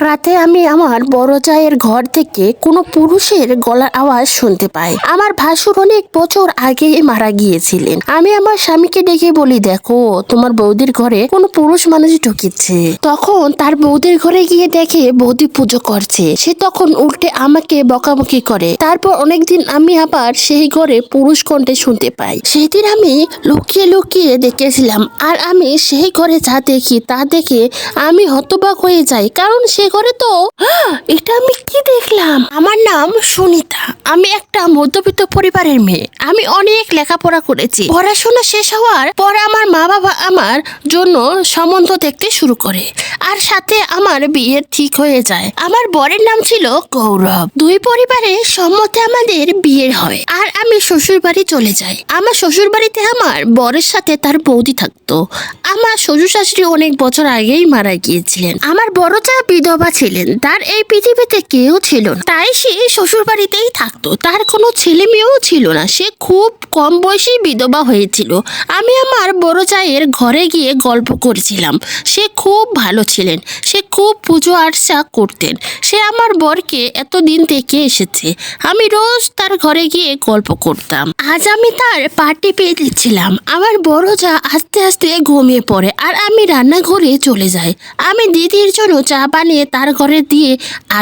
রাতে আমি আমার বড় চায়ের ঘর থেকে কোনো পুরুষের গলার আওয়াজ শুনতে পাই। আমার ভাসুর অনেক বছর আগে মারা গিয়েছিলেন। আমি আমার স্বামীকে ডেকে বলি, দেখো, তোমার বৌদির ঘরে কোনো পুরুষ মানুষ ঢুকেছে। তখন তার বৌদির ঘরে গিয়ে দেখে বৌদি পুজো করছে। সে তখন উল্টে আমাকে বকাবকি করে। তারপর অনেকদিন আমি আবার সেই ঘরে পুরুষ কণ্ঠে শুনতে পাই। সেদিন আমি লুকিয়ে লুকিয়ে দেখেছিলাম, আর আমি সেই ঘরে যা দেখি তা দেখে আমি হতবাক হয়ে যাই, কারণ সে ঘরে তো? এটা আমি কি দেখলাম? আমার নাম সুনিতা। আমি একটা মধ্যবিত্ত পরিবারের মেয়ে। আমি অনেক লেখাপড়া করেছি। পড়াশোনা শেষ হওয়ার পর আমার মা বাবা আমার জন্য সম্বন্ধ দেখতে শুরু করে। আর সাথে আমার বিয়ে ঠিক হয়ে যায়। আমার বরের নাম ছিল গৌরব। দুই পরিবারের সম্মতে আমাদের বিয়ে হয়। আর আমি শ্বশুর বাড়ি চলে যাই। আমার শ্বশুর বাড়িতে আমার বরের সাথে তার বৌদি থাকতো। আমার শ্বশুর শাশুড়ি অনেক বছর আগেই মারা গিয়েছিলেন। আমার বড় চা বিধবা ছিলেন, তার এই পৃথিবীতে কেউ ছিল না। তাই সে শ্বশুর বাড়িতেই থাকতো। তার কোনো ছেলে মেয়েও ছিল না। সে খুব কম বয়সী বিধবা হয়েছিল। আমি আমার বড় চায়ের ঘরে গিয়ে গল্প করেছিলাম। সে খুব ভালো ছিলেন। সে খুব পুজো আর্চা করতেন। সে আমার বরকে এতদিন থেকে এসেছে। আমি রোজ তার ঘরে গিয়ে গল্প করতাম। আজ আমি তার পার্টি পেয়ে দিচ্ছিলাম। আমার বড় যা আস্তে আস্তে ঘুমিয়ে পড়ে আর আমি রান্নাঘরে চলে যাই। আমি দিদির জন্য চা বানিয়ে তার ঘরে দিয়ে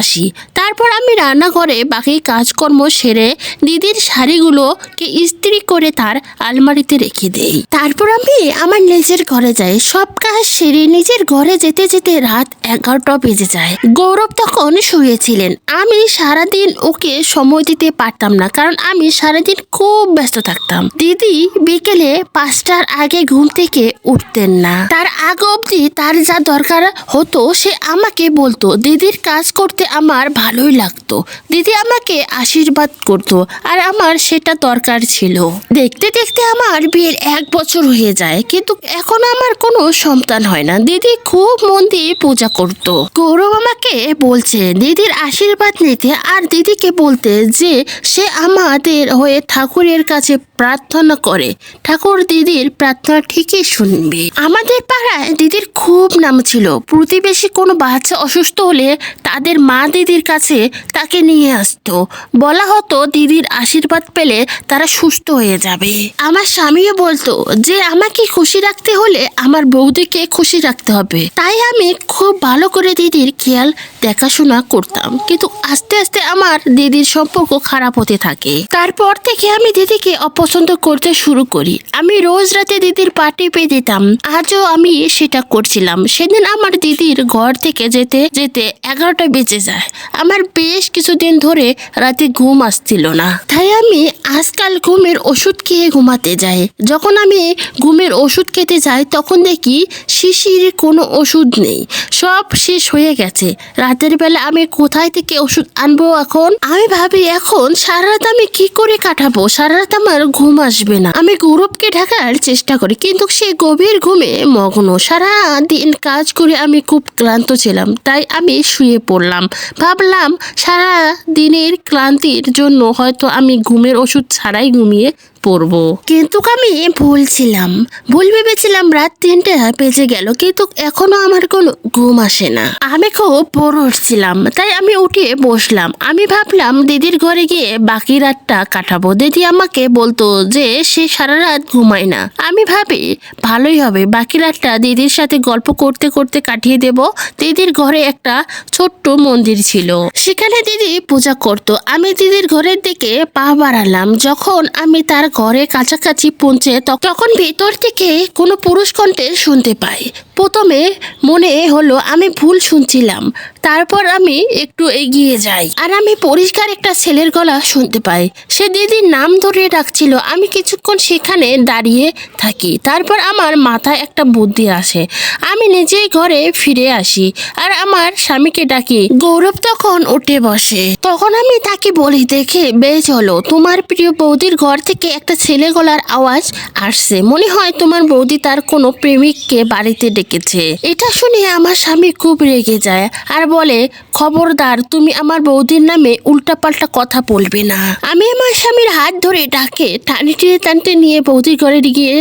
আসি। তারপর আমি রান্নাঘরে বাকি কাজকর্ম সেরে দিদির শাড়িগুলোকে ইস্ত্রি করে তার আলমারিতে রেখে দেই। তারপর আমি আমার নিজের ঘরে যাই। সব কাজ সেরে নিজের ঘরে যেতে যেতে রাত এগারোটা বেজে যায়। গৌরব তখন শুয়েছিলেন। আমি সারাদিন ওকে সময় দিতে পারতাম না, কারণ আমি সারাদিন খুব ব্যস্ত থাকতাম। দিদি বিকেলে পাঁচটার আগে ঘুম থেকে উঠতেন না। তার আগ অবধি তার যা দরকার হতো সে আমাকে বলতো, দিদির কাজ করতে আমার ভালোই লাগতো। দিদি আমাকে আশীর্বাদ করতো আর আমার সেটা দরকার ছিল। দেখতে দেখতে আমার বিয়ের এক বছর হয়ে যায়, কিন্তু এখন আমার কোনো সন্তান হয় না। দিদি খুব মন দিয়ে পূজা করতো। গৌরব আমাকে বলছে, দিদির আশীর্বাদ নিতে আর দিদিকে বলতে যে সে আমাদের হয়ে ঠাকুরের কাছে প্রার্থনা করে। ঠাকুর দিদির প্রার্থনা ঠিকই শুনবে। আমাদের পাড়ায় দিদির খুব নাম ছিল। প্রতিবেশী কোনো বাচ্চা অসুস্থ হলে তাদের মা দিদির কাছে তাকে নিয়ে আসতো। বলা হতো দিদির আশীর্বাদ পেলে তারা সুস্থ হয়ে যাবে। আমার স্বামীও বলতো যে, আমাকে খুশি রাখতে হলে আমার বৌদিকে খুশি রাখতে হবে। তাই আমি খুব ভালো করে দিদির খেয়াল দেখাশোনা করতাম। কিন্তু আস্তে আস্তে আমার দিদির সম্পর্ক খারাপ হতে থাকে। তারপর থেকে আমি দিদিকে অপছন্দ করতে শুরু করি। আমি রোজ রাতে দিদির পার্টি পেয়ে দিতাম আজও আমি সেটা করছিলাম। সেদিন আমার দিদির ঘর থেকে যেতে যেতে এগারোটা বেজে যায়। আমার বেশ কিছুদিন ধরে রাতে ঘুম আসছিল না। তাই আমি আজকাল ঘুমের ওষুধ খেয়ে ঘুমাতে যাই। যখন আমি ঘুমের ওষুধ খেতে যাই, তখন দেখি শিশির কোনো ওষুধ নেই। সব শেষ হয়ে গেছে। রাতের বেলা আমি কোথায় থেকে ওষুধ আনব এখন? আমি ভাবি, এখন সারা রাত আমি কি করে কাটাবো? সারা রাত আমার ঘুম আসবে না। আমি গৌরবকে ঢাকার চেষ্টা করি, কিন্তু সে গভীর ঘুমে মগ্ন। সারা দিন কাজ করে আমি খুব ক্লান্ত ছিলাম। তাই আমি শুয়ে পড়লাম। ভাবলাম সারা দিনের ক্লান্তির জন্য হয়তো আমি ঘুমের ওষুধ ছাড়াই ঘুমিয়ে পড়ব। কিন্তু আমি ভুলছিলাম ভুল ভেবেছিলাম রাত তিনটে বেজে গেল, কিন্তু এখনও আমার কোনো ঘুম আসে না। আমি খুব বড় উঠছিলাম তাই আমি উঠে বসলাম। আমি ভাবলাম দিদির ঘরে গিয়ে বাকি রাতটা কাটাবো। দিদি আমাকে বলতো যে সে সারা রাত ঘুমায় না। আমি ভাবি, ভালোই হবে, বাকি রাতটা দিদির সাথে গল্প করতে করতে কাটিয়ে দেব। দিদির ঘরে একটা ছোট্ট মন্দির ছিল। সেখানে দিদি পূজা করত। আমি দিদির ঘরের দিকে পা বাড়ালাম। যখন আমি তার ঘরে কাছাকাছি পৌঁছে তখন ভেতর থেকে কোনো পুরুষ কণ্ঠে শুনতে পাই প্রথমে মনে হলো আমি ভুল শুনছিলাম। তারপর আমি একটু এগিয়ে যাই আর আমি পরিষ্কার একটা ছেলের গলা শুনতে পাই। সে দিদির নাম ধরে ডাকছিল, আমি কিছুক্ষণ সেখানে দাঁড়িয়ে থাকি। তারপর আমার মাথায় একটা বুদ্ধি আসে। আমি নিজেই ঘরে ফিরে আসি আর আমার স্বামীকে ডাকি, গৌরব তখন উঠে বসে। তখন আমি তাকে বলি, দেখে বেশ হলো, তোমার প্রিয় বৌদির ঘর থেকে একটা ছেলে গলার আওয়াজ আসছে। মনে হয় তোমার বৌদি তার কোনো প্রেমিককে বাড়িতে ডেকেছে এটা শুনে আমার স্বামী খুব রেগে যায় আর বলে, খবরদার, তুমি আমার বৌদির নামে উল্টাপাল্টা কথা বলবে না। আমি আমার স্বামীর হাত ধরে ডাকে টানি টেনে টানতে নিয়ে বৌদির ঘরে গিয়ে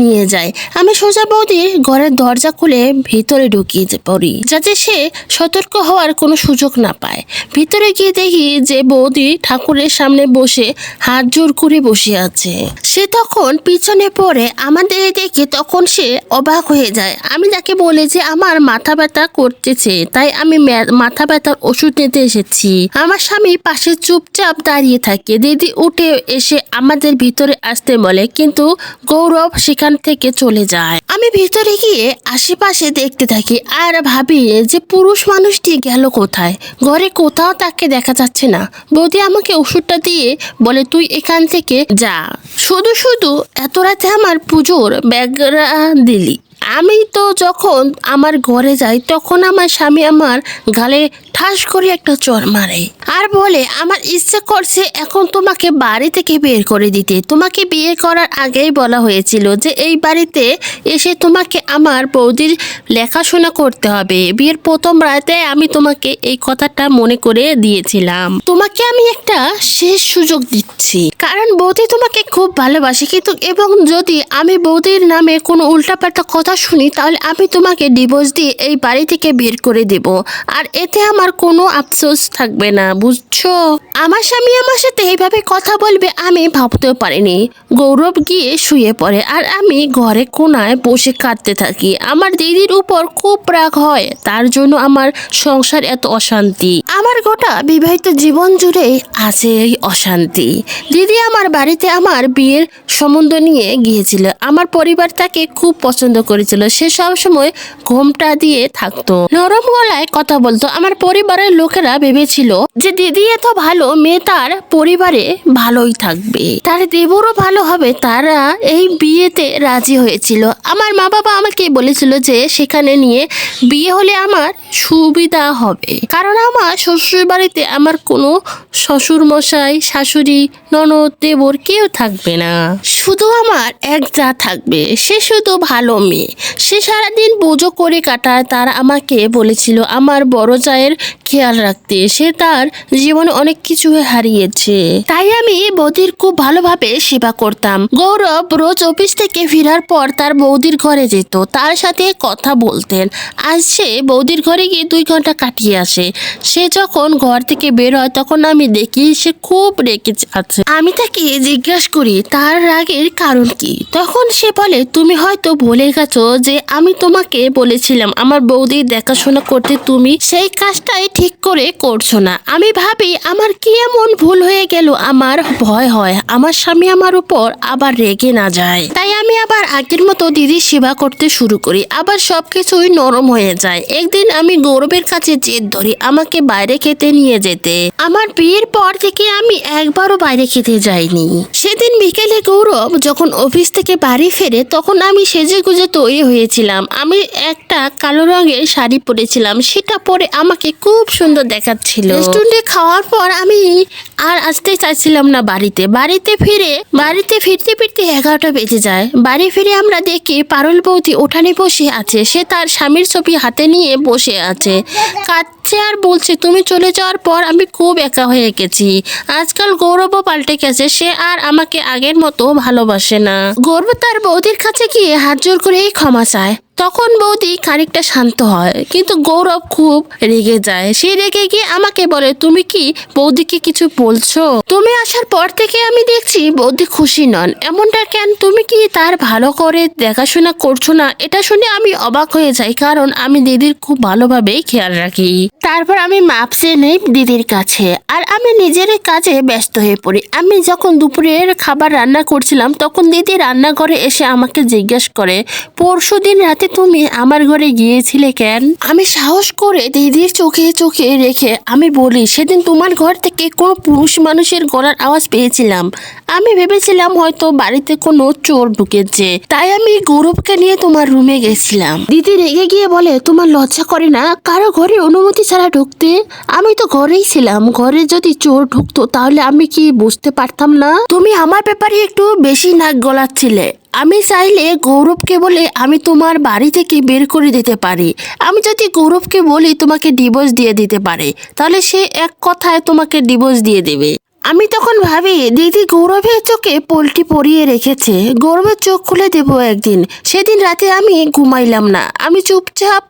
নিয়ে যায়। আমি সোজা বৌদির ঘরের দরজা খুলে ভিতরে ঢুকিয়ে পড়ি, যাতে সে সতর্ক হওয়ার কোনো সুযোগ না পায়। ভিতরে গিয়ে দেখি যে বৌদি ঠাকুরের সামনে বসে হাত জোর করে বসে আছে। সে তখন পিছনে পড়ে, আমাদের দেখে তখন সে অবাক হয়ে যায়। আমি তাকে বলে যে, আমার মাথা ব্যথা করতেছে, তাই আমি মাথা ব্যথার ওষুধ নিতে এসেছি। আমার স্বামী পাশে চুপচাপ দাঁড়িয়ে থাকে। দিদি উঠে এসে আমাদের ভিতরে আসতে বলে, কিন্তু গৌরব সেখান থেকে চলে যায়। আমি ভিতরে গিয়ে আশেপাশে দেখতে থাকি আর ভাবি যে পুরুষ মানুষটি গেল কোথায়? ঘরে কোথাও তাকে দেখা যাচ্ছে না। বৌদি আমাকে ওষুধটা দিয়ে বলে, তুই এখান থেকে যা। শুধু শুধু এত রাতে আমার পুজোর ব্যাগরা দিলি। আমি তো যখন আমার ঘরে যাই, তখন আমার স্বামী আমার গালে ঠাস করে একটা চর মারে। আর বলে, আমার ইচ্ছে করছে এখন তোমাকে বাড়ি থেকে বের করে দিতে। তোমাকে বিয়ে করার আগেই বলা হয়েছিল যে, এই বাড়িতে এসে তোমাকে আমার বৌদির লেখাশোনা করতে হবে। বিয়ের প্রথম রাতে আমি তোমাকে এই কথাটা মনে করে দিয়েছিলাম। তোমাকে আমি একটা শেষ সুযোগ দিচ্ছি। কারণ বৌদি তোমাকে খুব ভালোবাসে। কিন্তু এবং যদি আমি বৌদির নামে কোনো উল্টাপাল্টা কথা শুনি, তাহলে আমি তোমাকে ডিভোর্স দিয়ে এই বাড়ি থেকে বের করে দেব। আর এতে আমার কোনো আফসোস থাকবে না, বুঝছ? আমার স্বামী আমার সাথে এইভাবে কথা বলবে আমি ভাবতেও পারিনি। গৌরব গিয়ে শুয়ে পড়ে আর আমি ঘরে কোনায় বসে কাঁদতে থাকি। আমার দিদির উপর খুব রাগ হয়, তার জন্য আমার সংসার এত অশান্তি। আমার গোটা বিবাহিত জীবন জুড়ে আছে এই অশান্তি। দিদি আমার বাড়িতে আমার বিয়ের সম্বন্ধ নিয়ে গিয়েছিল। আমার পরিবার তাকে খুব পছন্দ করেছিল সে সবসময় ঘোমটা দিয়ে থাকতো। নরম গলায় কথা বলতো। আমার পরিবারের লোকেরা ভেবেছিল যে, দিদি এত ভালো মেয়ে, তার পরিবারে ভালোই থাকবে। তার দেবরও ভালো হবে। তারা এই বিয়েতে রাজি হয়েছিল। আমার মা বাবা আমাকে বলেছিল যে, সেখানে নিয়ে বিয়ে হলে আমার সুবিধা হবে। কারণ আমার শ্বশুর বাড়িতে আমার কোনো শ্বশুর মশাই শাশুড়ি, ননদ, দেবর কেউ থাকবে না। শুধু আমার এক যা থাকবে, সে শুধু ভালো মেয়ে। সে সারাদিন পুজো করে কাটায়, তার আমাকে বলেছিল আমার বড় জায়ের খেয়াল রাখতে। সে তার জীবনে অনেক কিছু হারিয়েছে। তাই আমি বৌদির খুব ভালোভাবে সেবা করতাম। গৌরব রোজ অফিস থেকে ফেরার পর তার বৌদির ঘরে যেত, তার সাথে কথা বলতেন। আজ সে বৌদির ঘরে গিয়ে দুই ঘণ্টা কাটিয়ে আসে। সে যখন ঘর থেকে বের হয়, তখন আমি দেখি সে খুব রেগে আছে। আমি তাকে জিজ্ঞাসা করি, তার রাগের কারণ কি? তখন সে বলে, তুমি হয়তো ভুলে গেছো যে আমি তোমাকে বলেছিলাম, আমার বৌদির দেখাশোনা করতে তুমি সেই কাজটাই ঠিক করে করছ না। আমি ভাবি, আমার কি এমন ভুল হয়ে গেল? আমার ভয় হয়। আমার স্বামী আমার উপর আবার রেগে না যায়। তাই আমি আবার আগের মতো দিদির সেবা করতে শুরু করি। আবার সবকিছুই নরম হয়ে যায়। একদিন আমি গৌরবের কাছে জেদ ধরি, আমাকে বাইরে খেতে নিয়ে যেতে। আমার বিয়ের পর থেকে আমি একবারও বাইরে খেতে যাইনি। সেদিন বিকেলে গৌরব যখন অফিস থেকে বাড়ি ফেরে তখন আমি সেজে গুজে তৈরি হয়েছিলাম। আমি একটা কালো রঙের শাড়ি পরেছিলাম। সেটা পরে আমাকে খুব সুন্দর দেখাচ্ছিল। রেস্টুরেন্টে খাওয়ার পর আমি আর আসতে চাইছিলাম না বাড়িতে। বাড়িতে ফিরে, বাড়িতে ফিরতে ফিরতে এগারোটা বেজে যায়। বাড়ি ফিরে আমরা দেখি পারুল বৌদি উঠানে বসে আছে। সে তার স্বামীর ছবি হাতে নিয়ে বসে আছে। কাঁদছে আর বলছে, তুমি চলে যাওয়ার পর আমি খুব একা হয়ে গেছি। আজকাল গৌরবও পাল্টে গেছে, সে আর আমাকে আগের মতো ভালোবাসে না। গৌরব তার বৌদির কাছে গিয়ে হাত জোর করে ক্ষমা চায়। তখন বৌদি খানিকটা শান্ত হয়, কিন্তু গৌরব খুব রেগে যায়। সে রেগে গিয়ে আমাকে বলে, তুমি কি বৌদিকে কিছু বলছো? তুমি আসার পর থেকে আমি দেখছি বৌদি খুশি নন। এমনটা কেন? তুমি কি তার ভালো করে দেখাশোনা করছ না? এটা শুনে আমি অবাক হয়ে যাই, কারণ আমি দিদির খুব ভালোভাবেই খেয়াল রাখি। তারপর আমি মাপ নেই দিদির কাছে, আর আমি নিজের কাজে ব্যস্ত হয়ে পড়ি। আমি যখন দুপুরের খাবার রান্না করছিলাম, তখন দিদি রান্নাঘরে এসে আমাকে জিজ্ঞেস করে পরশু দিন রাতে তুমি আমার ঘরে গিয়েছিলে কেন? আমি সাহস করে দিদির চোখে চোখে রেখে আমি বলি সেদিন তোমার ঘর থেকে কোনো পুরুষ মানুষের গলার আওয়াজ পেয়েছিলাম। আমি ভেবেছিলাম হয়তো বাড়িতে কোনো চোর ঢুকেছে। তাই আমি গৌরবকে নিয়ে তোমার রুমে গেছিলাম। দিদি রেগে গিয়ে বলে তোমার লজ্জা করে না? কারও ঘরে অনুমতি ছাড়া ঢুকতে? আমি তো ঘরেই ছিলাম। ঘরে যদি চোর ঢুকতো তাহলে আমি কি বুঝতে পারতাম না? তুমি আমার ব্যাপারে একটু বেশি নাক গলাচ্ছিলে। আমি চাইলে গৌরবকে বলে আমি তোমার বাড়ি থেকে বের করে দিতে পারি। আমি যদি গৌরবকে বলি তোমাকে ডিভোর্স দিয়ে দিতে পারে, তাহলে সে এক কথায় তোমাকে ডিভোর্স দিয়ে দেবে। আমি তখন ভাবি, দিদি গৌরবের চোখে পোলট্রি পরিয়ে রেখেছে। গৌরবের চোখ খুলে দেবো একদিন। সেদিন রাতে আমি ঘুমাইলাম না। আমি চুপচাপ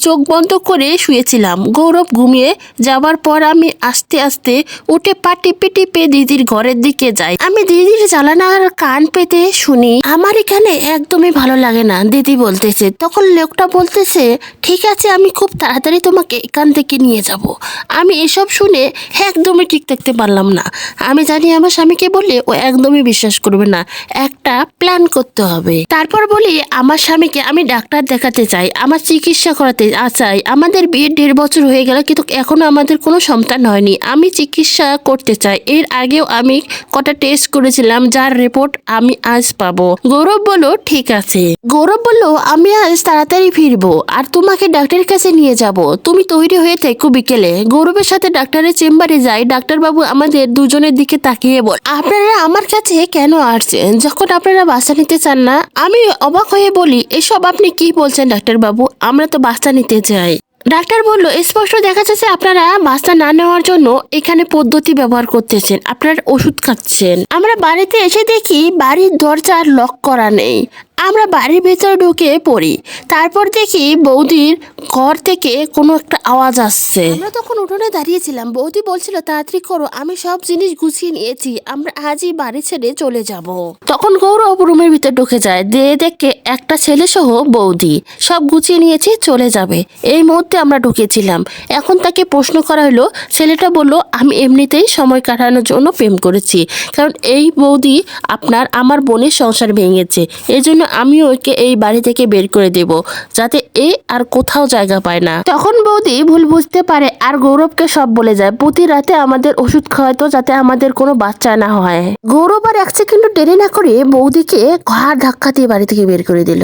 চোখ বন্ধ করে শুয়েছিলাম। গৌরব ঘুমিয়ে যাবার পর আমি আস্তে আস্তে উঠে পা টিপে টিপে দিদির ঘরের দিকে যাই। আমি দিদির জ্বালানার কান পেতে শুনি, আমার এখানে একদমই ভালো লাগে না, দিদি বলতেছে। তখন লোকটা বলতেছে, ঠিক আছে, আমি খুব তাড়াতাড়ি তোমাকে এখান থেকে নিয়ে যাব। আমি এসব শুনে একদমই ঠিক থাকতে পারলাম না। আমি জানি আমার স্বামীকে বললে ও একদমই বিশ্বাস করবে না। একটা প্ল্যান করতে হবে। তারপর বলি, আমার স্বামীকে আমি ডাক্তার দেখাতে চাই, আমার চিকিৎসা করাতে চাই। আমাদের বিয়ে দেড় বছর হয়ে গেল কিন্তু এখনও আমাদের কোনো সন্তান হয়নি। আমি চিকিৎসা করতে চাই। এর আগেও আমি কটা টেস্ট করেছিলাম, যার রিপোর্ট আমি আজ পাবো। গৌরব বলল, ঠিক আছে। গৌরব বলল, আমি আজ তাড়াতাড়ি ফিরবো আর তোমাকে ডাক্তারের কাছে নিয়ে যাব। তুমি তৈরি হয়ে থেকো বিকেলে। গৌরবের সাথে ডাক্তারের চেম্বারে যাই, ডাক্তারবাবু আমাদের দুজনের দিকে তাকিয়ে বল, আপনারা আমার কাছে কেন আসছেন? যখন আপনারা বাচ্চা নিতে চান না, আমি অবাক হয়ে বলি, এসব আপনি কি বলছেন, ডাক্তারবাবু? আমরা তো বাচ্চা নিতে চাই। ডাক্তার বলল, স্পষ্ট দেখা যাচ্ছে আপনারা বাচ্চা না নেওয়ার জন্য এখানে পদ্ধতি ব্যবহার করতেছেন। আপনারা ওষুধ খাচ্ছেন। আমরা বাড়িতে এসে দেখি, বাড়ির দরজা লক করা নেই। আমরা বাড়ির ভেতর ঢুকে পড়ি। তারপর দেখি বৌদির ঘর থেকে কোনো একটা আওয়াজ আসছে। আমরা তখন উঠোনে দাঁড়িয়েছিলাম। বৌদি বলছিল তাড়াতাড়ি করো আমি সব জিনিস গুছিয়ে নিয়েছি। আমরা আজই বাড়ি ছেড়ে চলে যাব। তখন গৌরব রুমের ভিতর ঢুকে যায়। দিয়ে দেখে একটা ছেলে সহ বৌদি। সব গুছিয়ে নিয়েছি চলে যাবে। এই মুহূর্তে আমরা ঢুকেছিলাম। এখন তাকে প্রশ্ন করা হলো ছেলেটা বলল আমি এমনিতেই সময় কাটানোর জন্য প্রেম করেছি। কারণ এই বৌদি আপনার আমার বোনের সংসার ভেঙেছে। এই জন্য আমি ওকে এই বাড়ি থেকে বের করে দেব, যাতে এ আর কোথাও জায়গা পায় না। তখন বৌদি ভুল বুঝতে পারে আর গৌরবকে সব বলে যায়, প্রতি রাতে আমাদের ওষুধ খাওয়াতো যাতে আমাদের কোনো বাচ্চা না হয়। গৌরব আর এক সেকেন্ড দেরি না করে বৌদিকে ঘাড় ধাক্কা দিয়ে বাড়ি থেকে বের করে দিল।